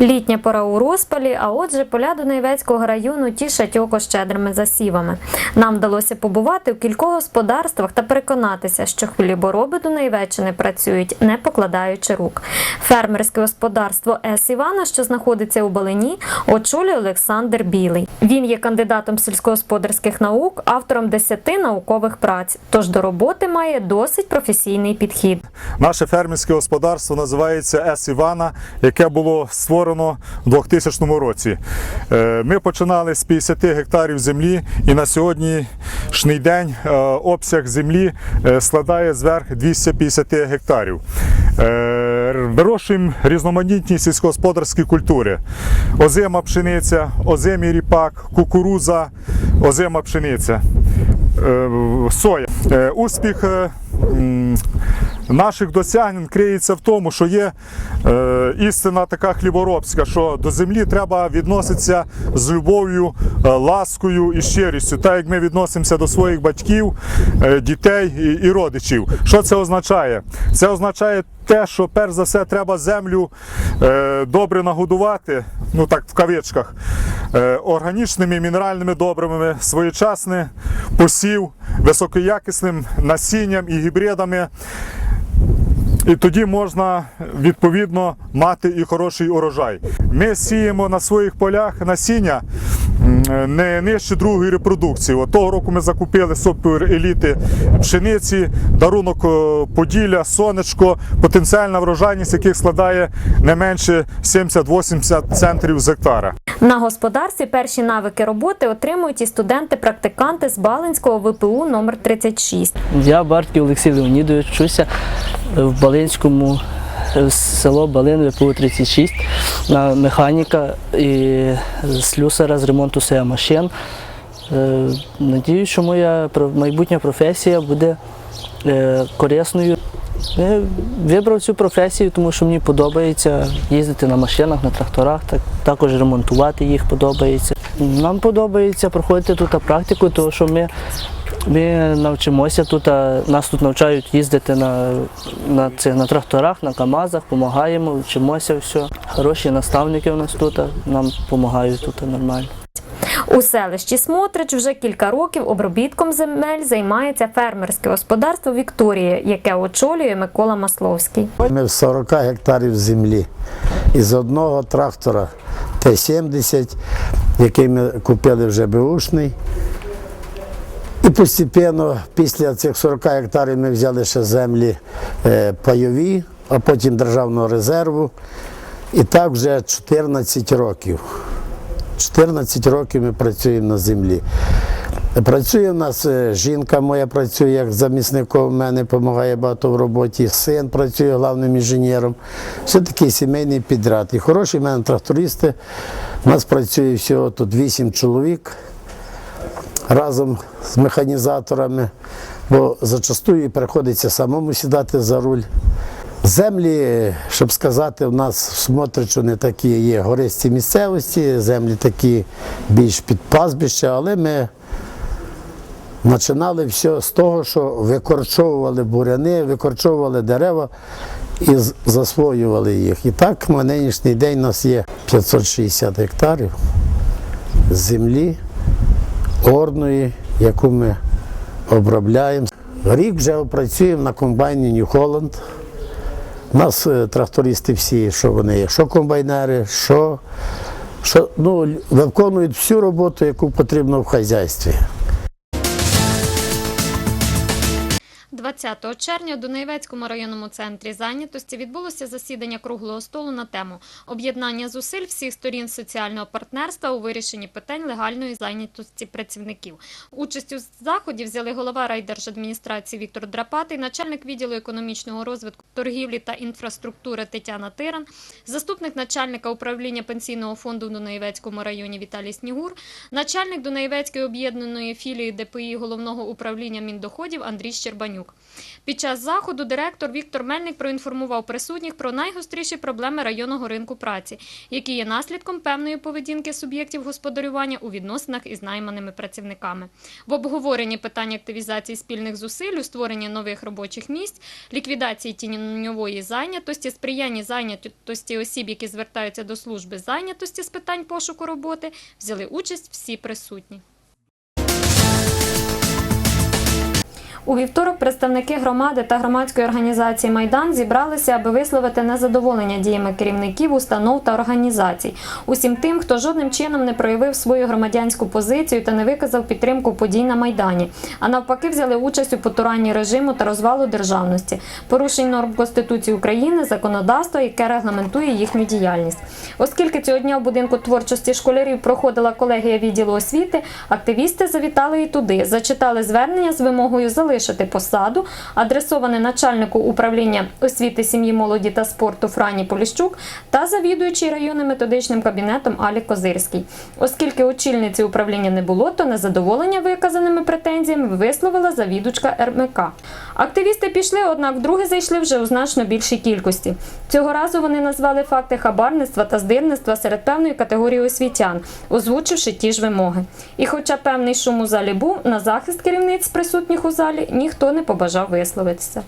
Літня пора у розпалі, а отже, поля Дунаєвецького району тішать око щедрими засівами. Нам вдалося побувати у кількох господарствах та переконатися, що хлібороби Дунаєвеччини працюють, не покладаючи рук. Фермерське господарство С. Івана, що знаходиться у Балині, очолює Олександр Білий. Він є кандидатом сільськогосподарських наук, автором десяти наукових праць. Тож до роботи має досить професійний підхід. Наше фермерське господарство називається С. Івана, яке було створено у 2000 році. Е, Ми починали з 50 гектарів землі, і на сьогоднішній день е, обсяг землі е, складає зверх 250 гектарів. Вирощуємо різноманітні сільськогосподарські культури: озима пшениця, озимий ріпак, кукуруза, озима пшениця. Соя. Успіх наших досягнень криється в тому, що є е, істина така хліборобська, що до землі треба відноситися з любов'ю, е, ласкою і щирістю, так як ми відносимося до своїх батьків, е, дітей і, і родичів. Що це означає? Це означає те, що перш за все треба землю е, добре нагодувати, ну так в кавичках, е, органічними мінеральними добривами, своєчасний посів, високоякісним насінням і гібридами. І тоді можна відповідно мати і хороший урожай. Ми сіємо на своїх полях насіння не нижче другої репродукції. От того року ми закупили супер еліти пшениці, дарунок е, Поділля, сонечко, потенціальна врожайність яких складає не менше 70-80 центрів з гектара. На господарстві перші навики роботи отримують і студенти-практиканти з Балинського ВПУ номер 36. Я Бартків Олексій Леонідович, вчуся в Балинському е, село Балин ВПУ 36 на механіка і слюсара з ремонту машин. Е, Надіюсь, що моя майбутня професія буде е, корисною. Я вибрав цю професію, тому що мені подобається їздити на машинах, на тракторах, так, також ремонтувати їх подобається. Нам подобається проходити тут практику, тому що ми, ми навчимося тут, нас тут навчають їздити на, на, цих, на тракторах, на КАМАЗах, допомагаємо, вчимося все. Хороші наставники у нас тут, нам допомагають тут нормально. У селищі Смотрич вже кілька років обробітком земель займається фермерське господарство Вікторія, яке очолює Микола Масловський. Ми в 40 гектарів землі. Із одного трактора Т-70, який ми купили вже беушний. І постепенно після цих 40 гектарів ми взяли ще землі е, пайові, а потім державного резерву. І так вже 14 років. 14 років ми працюємо на землі. Працює в нас е, жінка моя працює як замісником, в мене допомагає багато в роботі. Син працює головним інженером. Все такий сімейний підряд. І хороші в мене трактористи. У нас працює всього тут 8 чоловік разом з механізаторами, бо зачастую приходиться самому сідати за руль. Землі, щоб сказати, у нас в Смотричу не такі є гористі місцевості, землі такі більш під пастбище, але ми починали все з того, що викорчовували буряни, викорчовували дерева і засвоювали їх. І так на нинішній день у нас є 560 гектарів землі орної, яку ми обробляємо. Рік вже працюємо на комбайні Holland. У нас е, трактористи всі, що вони є, що комбайнери, що, що ну, виконують всю роботу, яку потрібно в хазяйстві. 20 червня у Дунаєвецькому районному центрі зайнятості відбулося засідання круглого столу на тему об'єднання зусиль всіх сторін соціального партнерства у вирішенні питань легальної зайнятості працівників. Участь у заході взяли голова райдержадміністрації Віктор Драпатий, начальник відділу економічного розвитку, торгівлі та інфраструктури Тетяна Тиран, заступник начальника управління пенсійного фонду в Дунаєвецькому районі Віталій Снігур, начальник Дунаєвецької об'єднаної філії ДПІ головного управління міндоходів Андрій Щербанюк. Під час заходу директор Віктор Мельник проінформував присутніх про найгостріші проблеми районного ринку праці, які є наслідком певної поведінки суб'єктів господарювання у відносинах із найманими працівниками. В обговоренні питань активізації спільних зусиль у створенні нових робочих місць, ліквідації тіньової зайнятості, сприяння зайнятості осіб, які звертаються до служби зайнятості з питань пошуку роботи, взяли участь всі присутні. У вівторок представники громади та громадської організації Майдан зібралися, аби висловити незадоволення діями керівників установ та організацій, усім тим, хто жодним чином не проявив свою громадянську позицію та не виказав підтримку подій на майдані, а навпаки, взяли участь у потуранні режиму та розвалу державності, порушень норм Конституції України, законодавства, яке регламентує їхню діяльність. Оскільки цього дня в будинку творчості школярів проходила колегія відділу освіти, активісти завітали і туди, зачитали звернення з вимогою залишити посаду, адресоване начальнику управління освіти, сім'ї, молоді та спорту Франі Поліщук та завідуючий районним методичним кабінетом Алі Козирський. Оскільки очільниці управління не було, то незадоволення виказаними претензіями висловила завідувачка РМК. Активісти пішли, однак вдруге зайшли вже у значно більшій кількості. Цього разу вони назвали факти хабарництва та здирництва серед певної категорії освітян, озвучивши ті ж вимоги. І хоча певний шум у залі був, на захист керівниць присутніх у залі ніхто не побажав висловитися.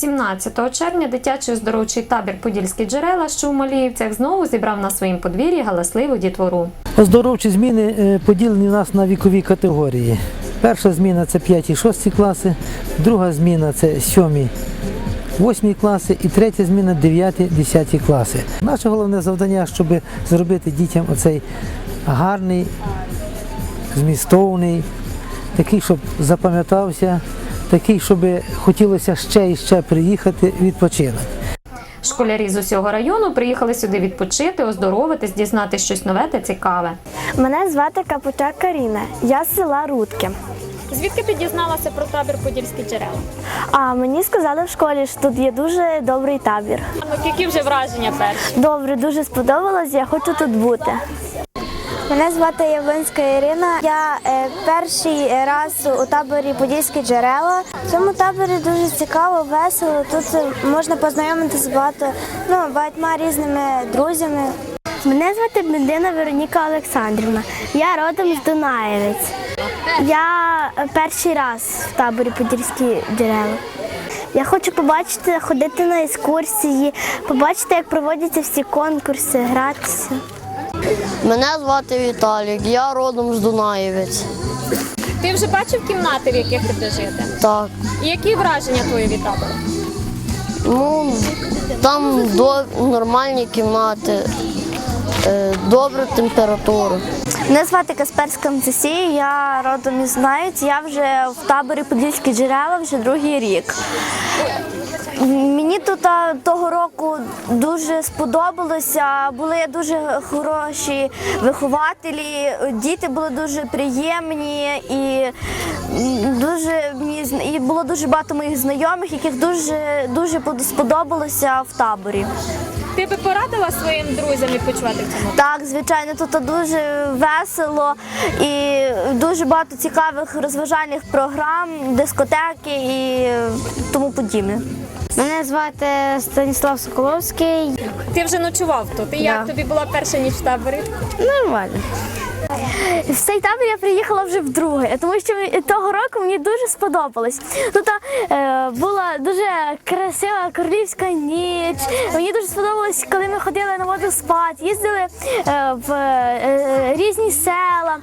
17 червня дитячий оздоровчий табір Подільські джерела, що у Маліївцях, знову зібрав на своїм подвір'ї галасливу дітвору. Оздоровчі зміни е, поділені у нас на вікові категорії. Перша зміна це 5-6 класи, друга зміна це 7 8 класи і третя зміна 9-10 класи. Наше головне завдання, щоб зробити дітям оцей гарний, змістовний, такий, щоб запам'ятався, такий, щоб хотілося ще і ще приїхати відпочинок. Школярі з усього району приїхали сюди відпочити, оздоровитись, дізнати щось нове та цікаве. Мене звати Капучак Каріна. Я з села Рудки. Звідки ти дізналася про табір Подільські джерела? А мені сказали в школі, що тут є дуже добрий табір. Які вже враження перші? Добре, дуже сподобалось, я хочу тут бути. Мене звати Явлинська Ірина. Я е, перший раз у таборі Подільські джерела. В цьому таборі дуже цікаво, весело. Тут е, можна познайомитися з багато ну, багатьма різними друзями. Мене звати Бендина Вероніка Олександрівна. Я родом з Дунаєвець. Я е, перший раз в таборі Подільські джерела. Я хочу побачити, ходити на екскурсії, побачити, як проводяться всі конкурси, гратися. Мене звати Віталік, я родом з Дунаєвець. Ти вже бачив кімнати, в яких ти будеш жити? Так. І які враження твої від табору? Ну, там до, нормальні кімнати, е, добра температура. Мене звати Касперська Анастасія, я родом із Знаєць, я вже в таборі Подільські джерела вже другий рік. Мені тут того року дуже сподобалося. Були дуже хороші вихователі, діти були дуже приємні і дуже і було дуже багато моїх знайомих, яких дуже дуже сподобалося в таборі. Ти би порадила своїм друзям відпочивати в цьому? Так, звичайно, тут дуже весело і дуже багато цікавих розважальних програм, дискотеки і тому подібне. Мене звати Станіслав Соколовський. Ти вже ночував тут. І як тобі була перша ніч в таборі? Нормально. В цей табір я приїхала вже вдруге, тому що того року мені дуже сподобалось. Тут е, була дуже красива королівська ніч. Мені дуже сподобалось, коли ми ходили на водоспад, їздили е, в е, різні села,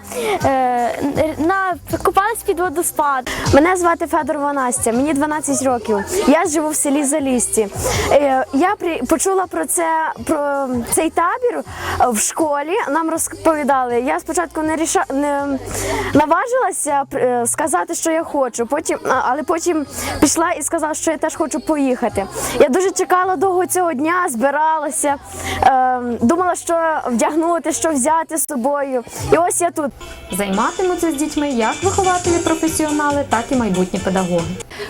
купались під водоспад. Мене звати Федорова Настя, мені 12 років. Я живу в селі Залісті. Я почула про це про цей табір в школі. Нам розповідали. Я спочатку не ріша не наважилася е, сказати, що я хочу. Потім, але потім пішла і сказала, що я теж хочу поїхати. Я дуже чекала довго цього дня, збиралася, е, думала, що вдягнути, що взяти з собою. І ось я тут. Займатимуться з дітьми як вихователі-професіонали, так і майбутні педагоги.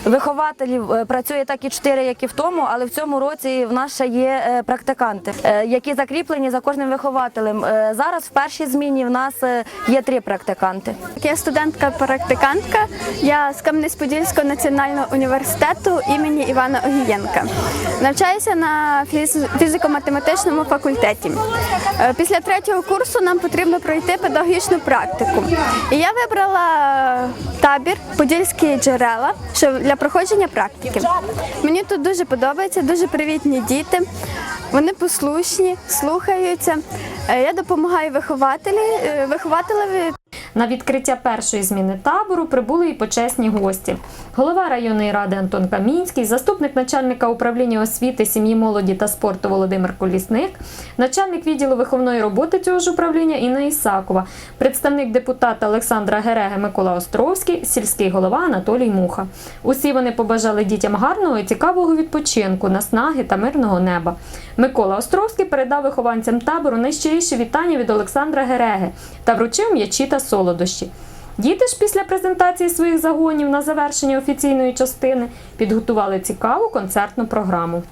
Вихователів е, працює так і чотири, як і в тому, але в цьому році в нас ще є практиканти, які закріплені за кожним вихователем. Зараз в першій зміні в нас нас е, є три практиканти. Я студентка-практикантка. Я з Кам'янець-Подільського національного університету імені Івана Огієнка. Навчаюся на фізико-математичному факультеті. Е, Після третього курсу нам потрібно пройти педагогічну практику. І я вибрала е, табір Подільські джерела для проходження практики. Мені тут дуже подобається, дуже привітні діти. Вони послушні, слухаються. Е, Я допомагаю вихователі, е, вихователеві На відкриття першої зміни табору прибули і почесні гості. Голова районної ради Антон Камінський, заступник начальника управління освіти, сім'ї, молоді та спорту Володимир Колісник, начальник відділу виховної роботи цього ж управління Інна Ісакова, представник депутата Олександра Гереги Микола Островський, сільський голова Анатолій Муха. Усі вони побажали дітям гарного і цікавого відпочинку, наснаги та мирного неба. Микола Островський передав вихованцям табору найщиріші вітання від Олександра Гереги та вручив м'ячі та солодощі. Діти ж після презентації своїх загонів на завершення офіційної частини підготували цікаву концертну програму.